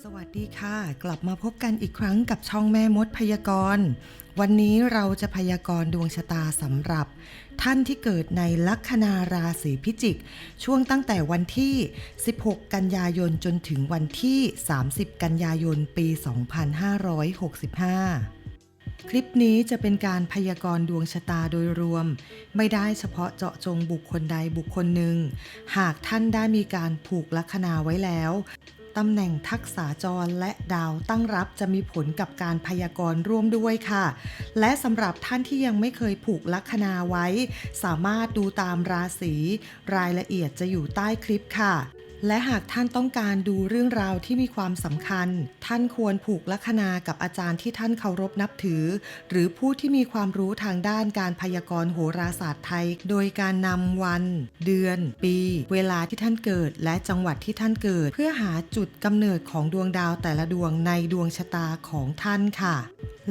สวัสดีค่ะ กลับมาพบกันอีกครั้งกับช่องแม่มดพยากรณ์ วันนี้เราจะพยากรณ์ดวงชะตาสำหรับ ท่านที่เกิดในลัคนาราศีพิจิก ช่วงตั้งแต่วันที่ 16 กันยายนจนถึงวันที่ 30 กันยายนปี 2565 คลิปนี้จะเป็นการพยากรณ์ดวงชะตาโดยรวม ไม่ได้เฉพาะเจาะจงบุคคลใดบุคคลหนึ่ง หากท่านได้มีการผูกลัคนาไว้แล้วตำแหน่งทักษาจรและดาวตั้งรับจะมีผลกับการพยากรณ์ร่วมด้วยค่ะ และสำหรับท่านที่ยังไม่เคยผูกลัคนาไว้ สามารถดูตามราศีรายละเอียดจะอยู่ใต้คลิปค่ะ และหากท่านต้องการดูเรื่องราวที่มีความสำคัญ ท่านควรผูกลัคนากับอาจารย์ที่ท่านเคารพนับถือ หรือผู้ที่มีความรู้ทางด้านการพยากรณ์โหราศาสตร์ไทย โดยการนำวัน เดือน ปี เวลาที่ท่านเกิด และจังหวัดที่ท่านเกิด เพื่อหาจุดกำเนิดของดวงดาวแต่ละดวงในดวงชะตาของท่านค่ะ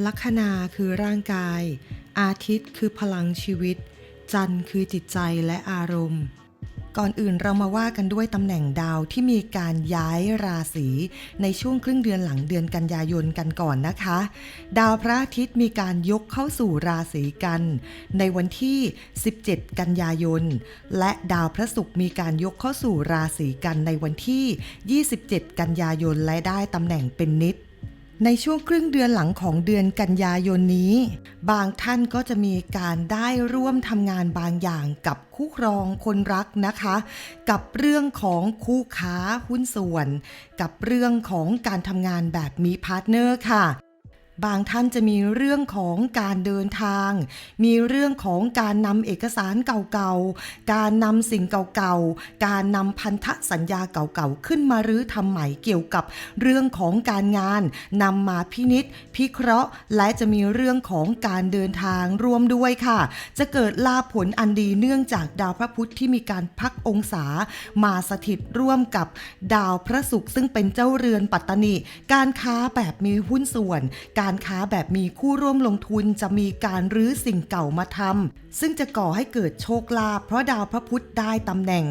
ลัคนาคือร่างกาย อาทิตย์คือพลังชีวิต จันทร์คือจิตใจและอารมณ์ ก่อนอื่นเรามาว่ากันด้วยตำแหน่งดาวที่มีการย้ายราศีในช่วงครึ่งเดือนหลังเดือนกันยายนกันก่อนนะคะ ดาวพระอาทิตย์มีการยกเข้าสู่ราศีกัน ในวันที่ 17 กันยายน และดาวพระศุกร์มีการยกเข้าสู่ราศีกันในวันที่ 27 กันยายนและได้ตำแหน่งเป็นนิด ในช่วงครึ่งเดือนหลังของเดือนกันยายนนี้ บางท่านก็จะมีการได้ร่วมทำงานบางอย่างกับคู่ครองคนรักนะคะ กับเรื่องของคู่ค้าหุ้นส่วน กับเรื่องของการทำงานแบบมีพาร์ทเนอร์ค่ะ บางท่านจะมีเรื่องของการเดินทาง มีเรื่องของการนำเอกสารเก่าๆ การนำสิ่งเก่าๆ การนำพันธสัญญาเก่าๆ ขึ้นมารื้อทำใหม่เกี่ยวกับเรื่องของการงานนำมาพินิษพิเคราะห์ และจะมีเรื่องของการเดินทางร่วมด้วยค่ะ จะเกิดลาผลอันดีเนื่องจากดาวพระพุธที่มีการพักองศา มาสถิตร่วมกับดาวพระศุกร์ซึ่งเป็นเจ้าเรือนปัตตานิการค้าแบบมีหุ้นส่วน การการค้าแบบมีคู่ร่วมลงทุนจะมีการรื้อสิ่งเก่ามาทำซึ่งจะก่อให้เกิดโชคลาภเพราะดาวพระพุธได้ตำแหน่ง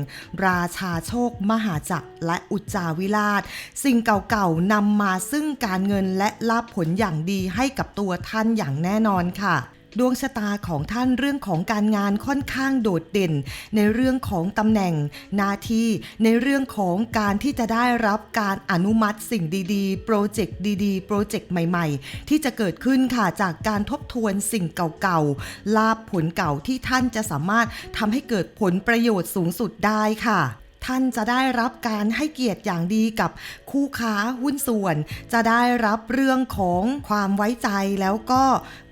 ราชาโชค มหาจักรและอุจจาวิราช สิ่งเก่าๆนำมาซึ่งการเงินและลาภผลอย่างดีให้กับตัวท่านอย่างแน่นอนค่ะ ดวงชะตาของท่านเรื่องของการงานค่อนข้างโดดเด่น ในเรื่องของตำแหน่งหน้าที่ในเรื่องของการที่จะได้รับการอนุมัติสิ่งดีๆ โปรเจกต์ดีๆ โปรเจกต์ใหม่ๆ ที่จะเกิดขึ้นค่ะจากการทบทวนสิ่งเก่าๆ ลาบผลเก่าที่ท่านจะสามารถทำให้เกิดผลประโยชน์สูงสุดได้ค่ะท่านจะได้รับการให้เกียรติอย่างดีกับคู่ค้าหุ้นส่วน จะได้รับเรื่องของความไว้ใจแล้วก็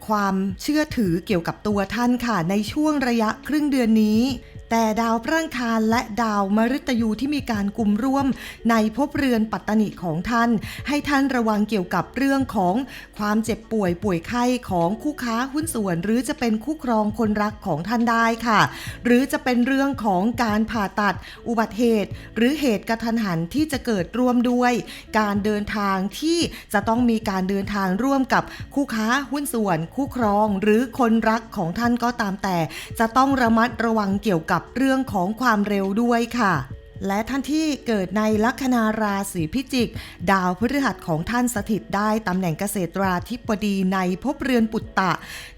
ความเชื่อถือเกี่ยวกับตัวท่านค่ะ ในช่วงระยะครึ่งเดือนนี้ แต่ดาวพระอังคารและดาวมฤตยูที่มีการกลุ่มร่วมในภพเรือนปัตตนิของท่าน ให้ท่านระวังเกี่ยวกับเรื่องของความเจ็บป่วยป่วยไข้ของคู่ค้าหุ้นส่วน หรือจะเป็นคู่ครองคนรักของท่านได้ค่ะ หรือจะเป็นเรื่องของการผ่าตัด อุบัติเหตุ หรือเหตุกระทันหันที่จะเกิดร่วมด้วย การเดินทางที่จะต้องมีการเดินทางร่วมกับคู่ค้าหุ้นส่วน คู่ครอง หรือคนรักของท่านก็ตามแต่ จะต้องระมัดระวังเกี่ยวกับเรื่องของความเร็วด้วยค่ะ และท่านที่เกิดในลัคนาราศีพิจิก ดาวพฤหัสของท่านสถิตได้ตำแหน่งเกษตราธิบดีในภพเรือนปุตตะ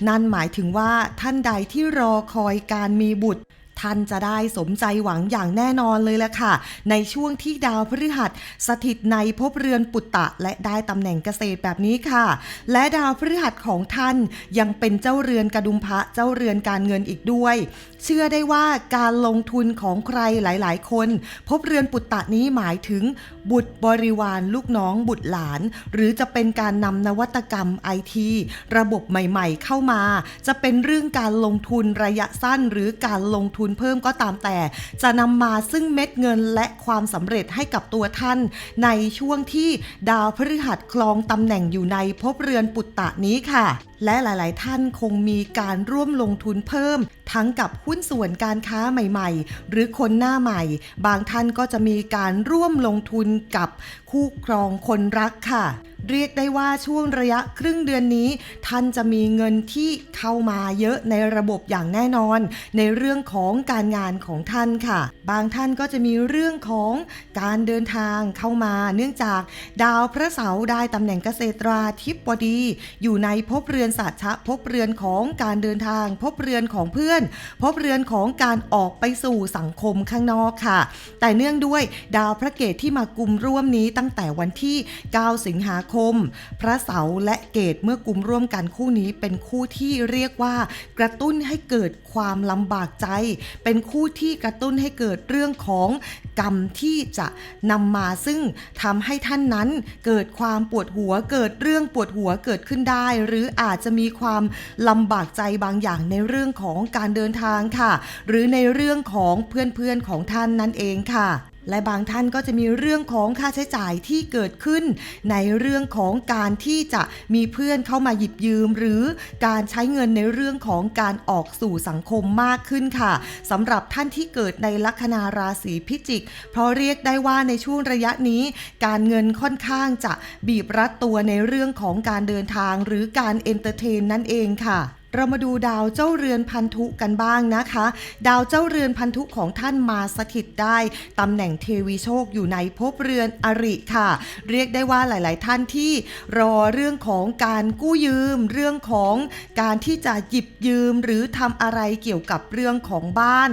นั่นหมายถึงว่าท่านใดที่รอคอยการมีบุตร ท่านจะได้สมใจหวังอย่างแน่นอนเลยแหละค่ะ ในช่วงที่ดาวพฤหัสสถิตในภพเรือนปุตตะ และได้ตำแหน่งเกษตรแบบนี้ค่ะ และดาวพฤหัสของท่านยังเป็นเจ้าเรือนกระดุมพระเจ้าเรือนการเงินอีกด้วย เชื่อได้ว่าการลงทุนของใครหลาย ๆ คน พบเรือนปุตตะนี้หมายถึง บุตรบริวารลูกน้องบุตรหลาน หรือจะเป็นการนำนวัตกรรมไอทีระบบใหม่ ๆ เข้ามา จะเป็นเรื่องการลงทุนระยะสั้นหรือการลงทุนเพิ่มก็ตามแต่ จะนำมาซึ่งเม็ดเงินและความสำเร็จให้กับตัวท่าน ในช่วงที่ดาวพฤหัสคลองตำแหน่งอยู่ในภพเรือนปุตตะนี้ค่ะ และหลาย ๆ ท่านคงมีการร่วมลงทุนเพิ่ม ทั้งกับหุ้นส่วนการค้าใหม่ ๆ หรือคนหน้าใหม่ บางท่านก็จะมีการร่วมลงทุนกับคู่ครองคนรักค่ะเรียกได้ว่าช่วงระยะครึ่งเดือนนี้ ท่านจะมีเงินที่เข้ามาเยอะในระบบอย่างแน่นอน ในเรื่องของการงานของท่านค่ะ บางท่านก็จะมีเรื่องของการเดินทางเข้ามา เนื่องจากดาวพระเสาร์ได้ตำแหน่งเกษตราธิบดี อยู่ในภพเรือนสัตชะภพเรือนของการเดินทางภพเรือนของเพื่อนภพเรือนของการออกไปสู่สังคมข้างนอกค่ะ แต่เนื่องด้วยดาวพระเกตที่มากุมร่วมนี้ตั้งแต่วันที่ 9 สิงหาคม พระเสาร์และเกตเมื่อกุมร่วมกันคู่นี้เป็นคู่ที่เรียกว่า กระตุ้นให้เกิดความลำบากใจ เป็นคู่ที่กระตุ้นให้เกิดเรื่องของกรรมที่จะนำมาซึ่งทำให้ท่านนั้นเกิดความปวดหัวเกิดเรื่องปวดหัวเกิดขึ้นได้ หรืออาจจะมีความลำบากใจบางอย่างในเรื่องของการเดินทางค่ะ หรือในเรื่องของเพื่อนๆของท่านนั่นเองค่ะและบางท่านก็จะมีเรื่องของค่าใช้จ่ายที่เกิดขึ้น ในเรื่องของการที่จะมีเพื่อนเข้ามาหยิบยืม หรือการใช้เงินในเรื่องของการออกสู่สังคมมากขึ้นค่ะสำหรับท่านที่เกิดในลัคนาราศีพิจิก เพราะเรียกได้ว่าในช่วงระยะนี้ การเงินค่อนข้างจะบีบรัดตัวในเรื่องของการเดินทาง หรือการเอนเตอร์เทนนั่นเองค่ะ เรามาดูดาวเจ้าเรือนพันธุกันบ้างนะคะ ดาวเจ้าเรือนพันธุของท่านมาสถิตได้ตำแหน่งเทวีโชคอยู่ในภพเรือนอริค่ะ เรียกได้ว่าหลาย ๆ ท่านที่รอเรื่องของการกู้ยืม เรื่องของการที่จะหยิบยืมหรือทำอะไรเกี่ยวกับเรื่องของบ้าน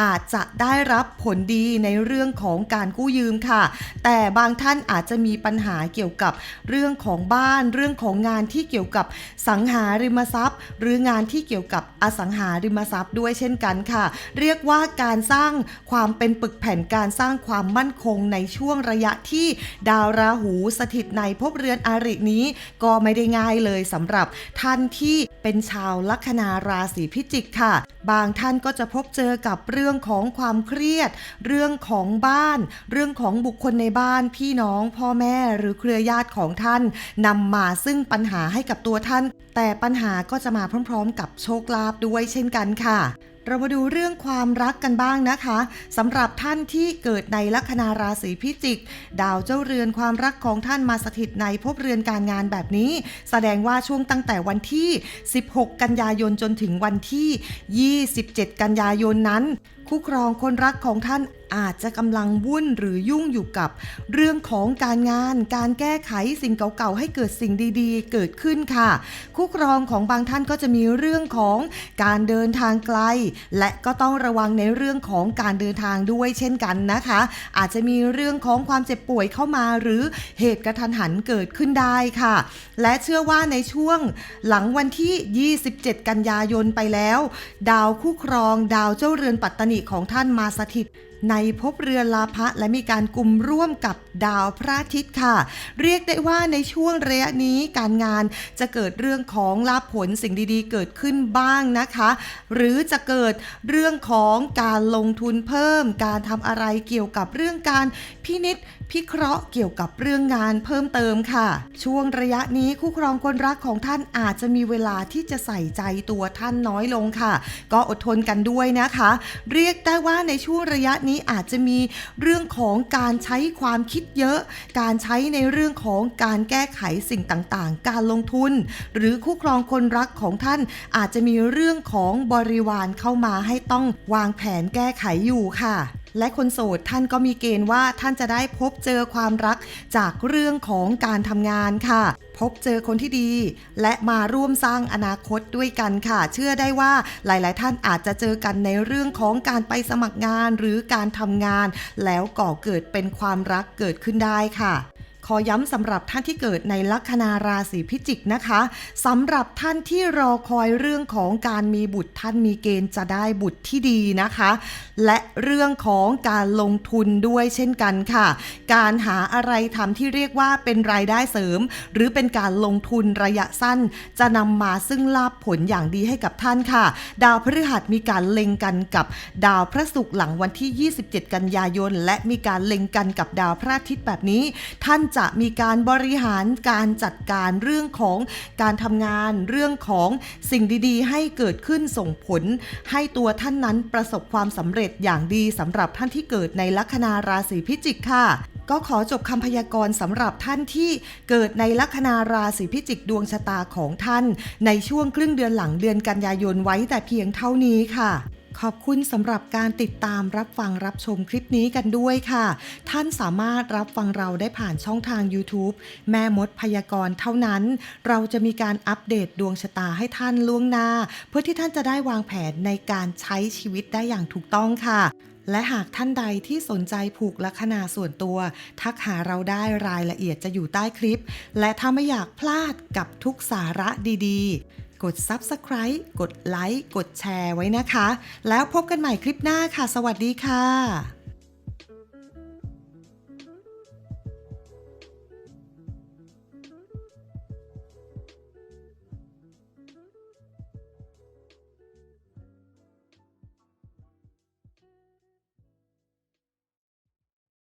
อาจจะได้รับผลดีในเรื่องของการกู้ยืมค่ะ แต่บางท่านอาจจะมีปัญหาเกี่ยวกับเรื่องของบ้าน เรื่องของงานที่เกี่ยวกับสังหาริมทรัพย์หรืองานที่เกี่ยวกับอสังหาริมทรัพย์ด้วยเช่นกันค่ะ เรียกว่าการสร้างความเป็นปึกแผ่นการสร้างความมั่นคงในช่วงระยะที่ดาวราหูสถิตในภพเรือนอารินี้ ก็ไม่ได้ง่ายเลยสำหรับท่านที่เป็นชาวลัคนาราศีพิจิกค่ะ บางท่านก็จะพบเจอกับเรื่องของความเครียด เรื่องของบ้าน เรื่องของบุคคลในบ้านพี่น้องพ่อแม่หรือเครือญาติของท่านนำมาซึ่งปัญหาให้กับตัวท่าน แต่ปัญหาก็จะมาพร้อมๆกับโชคลาภด้วยเช่นกันค่ะ เรามาดูเรื่องความรักกันบ้างนะคะสำหรับท่านที่เกิดในลัคนาราศีพิจิก ดาวเจ้าเรือนความรักของท่านมาสถิตในภพเรือนการงานแบบนี้ แสดงว่าช่วงตั้งแต่วันที่ 16 กันยายนจนถึงวันที่ 27 กันยายนนั้น คู่ครองคนรักของท่านอาจจะกำลังวุ่นหรือยุ่งอยู่กับ เรื่องของการงาน การแก้ไขสิ่งเก่าๆ ให้เกิดสิ่งดีๆ เกิดขึ้นค่ะ คู่ครองของบางท่านก็จะมีเรื่องของการเดินทางไกล และก็ต้องระวังในเรื่องของการเดินทางด้วยเช่นกันนะคะ อาจจะมีเรื่องของความเจ็บป่วยเข้ามา หรือเหตุกระทันหันเกิดขึ้นได้ค่ะ และเชื่อว่าในช่วงหลังวันที่ 27 กันยายนไปแล้ว ดาวคู่ครอง ดาวเจ้าเรือนปัตตานิของท่านมาสถิตในภพเรือนลาภะและมีการกลุ่มร่วมกับดาวพระอาทิตย์ค่ะ เรียกได้ว่าในช่วงระยะนี้การงานจะเกิดเรื่องของลาภผลสิ่งดีๆ เกิดขึ้นบ้างนะคะ หรือจะเกิดเรื่องของการลงทุนเพิ่ม การทำอะไรเกี่ยวกับเรื่องการพินิษ พิเคราะห์เกี่ยวกับเรื่องงานเพิ่มเติมค่ะ ช่วงระยะนี้คู่ครองคนรักของท่านอาจจะมีเวลาที่จะใส่ใจตัวท่านน้อยลงค่ะ ก็อดทนกันด้วยนะคะ เรียกได้ว่าในช่วงระยะนี้อาจจะมีเรื่องของการใช้ความคิดเยอะ การใช้ในเรื่องของการแก้ไขสิ่งต่างๆ การลงทุน หรือคู่ครองคนรักของท่านอาจจะมีเรื่องของบริวารเข้ามาให้ต้องวางแผนแก้ไขอยู่ค่ะ และคนโสดท่านก็มีเกณฑ์ว่าท่านจะได้พบเจอความรักจากเรื่องของการทำงานค่ะ พบเจอคนที่ดี และมาร่วมสร้างอนาคตด้วยกันค่ะ เชื่อได้ว่าหลาย ๆ ท่านอาจจะเจอกันในเรื่องของการไปสมัครงานหรือการทำงาน แล้วก่อเกิดเป็นความรักเกิดขึ้นได้ค่ะ ขอย้ำสำหรับท่านที่เกิดในลัคนาราศีพิจิกนะคะสำหรับท่านที่รอคอยเรื่องของการมีบุตรท่านมีเกณฑ์จะได้บุตรที่ดีนะคะ และเรื่องของการลงทุนด้วยเช่นกันค่ะ การหาอะไรทำที่เรียกว่าเป็นรายได้เสริม หรือเป็นการลงทุนระยะสั้น จะนำมาซึ่งลาภผลอย่างดีให้กับท่านค่ะ ดาวพฤหัสมีการเล็งกันกับดาวพระศุกร์หลังวันที่ 27 กันยายน และมีการเล็งกันกับดาวพระอาทิตย์แบบนี้ ท่านจะมีการบริหารการจัดการเรื่องของการทำงานเรื่องของสิ่งดีๆ ให้เกิดขึ้นส่งผล ให้ตัวท่านนั้นประสบความสำเร็จอย่างดีสำหรับท่านที่เกิดในลัคนาราศีพิจิกค่ะก็ขอจบคำพยากรณ์สำหรับท่านที่เกิดในลัคนาราศีพิจิกดวงชะตาของท่าน ในช่วงครึ่งเดือนหลังเดือนกันยายนไว้แต่เพียงเท่านี้ค่ะ ขอบคุณสำหรับการติดตามรับฟังรับชมคลิปนี้กันด้วยค่ะ ท่านสามารถรับฟังเราได้ผ่านช่องทาง YouTube แม่มดพยากรณ์เท่านั้น เราจะมีการอัปเดตดวงชะตาให้ท่านล่วงหน้า เพื่อที่ท่านจะได้วางแผนในการใช้ชีวิตได้อย่างถูกต้องค่ะและหากท่านใดที่สนใจผูกลัคนาส่วนตัว ทักหาเราได้รายละเอียดจะอยู่ใต้คลิป และถ้าไม่อยากพลาดกับทุกสาระดีๆ กด Subscribe กดไลค์กดแชร์ไว้นะคะ แล้วพบกันใหม่คลิปหน้าค่ะ สวัสดีค่ะ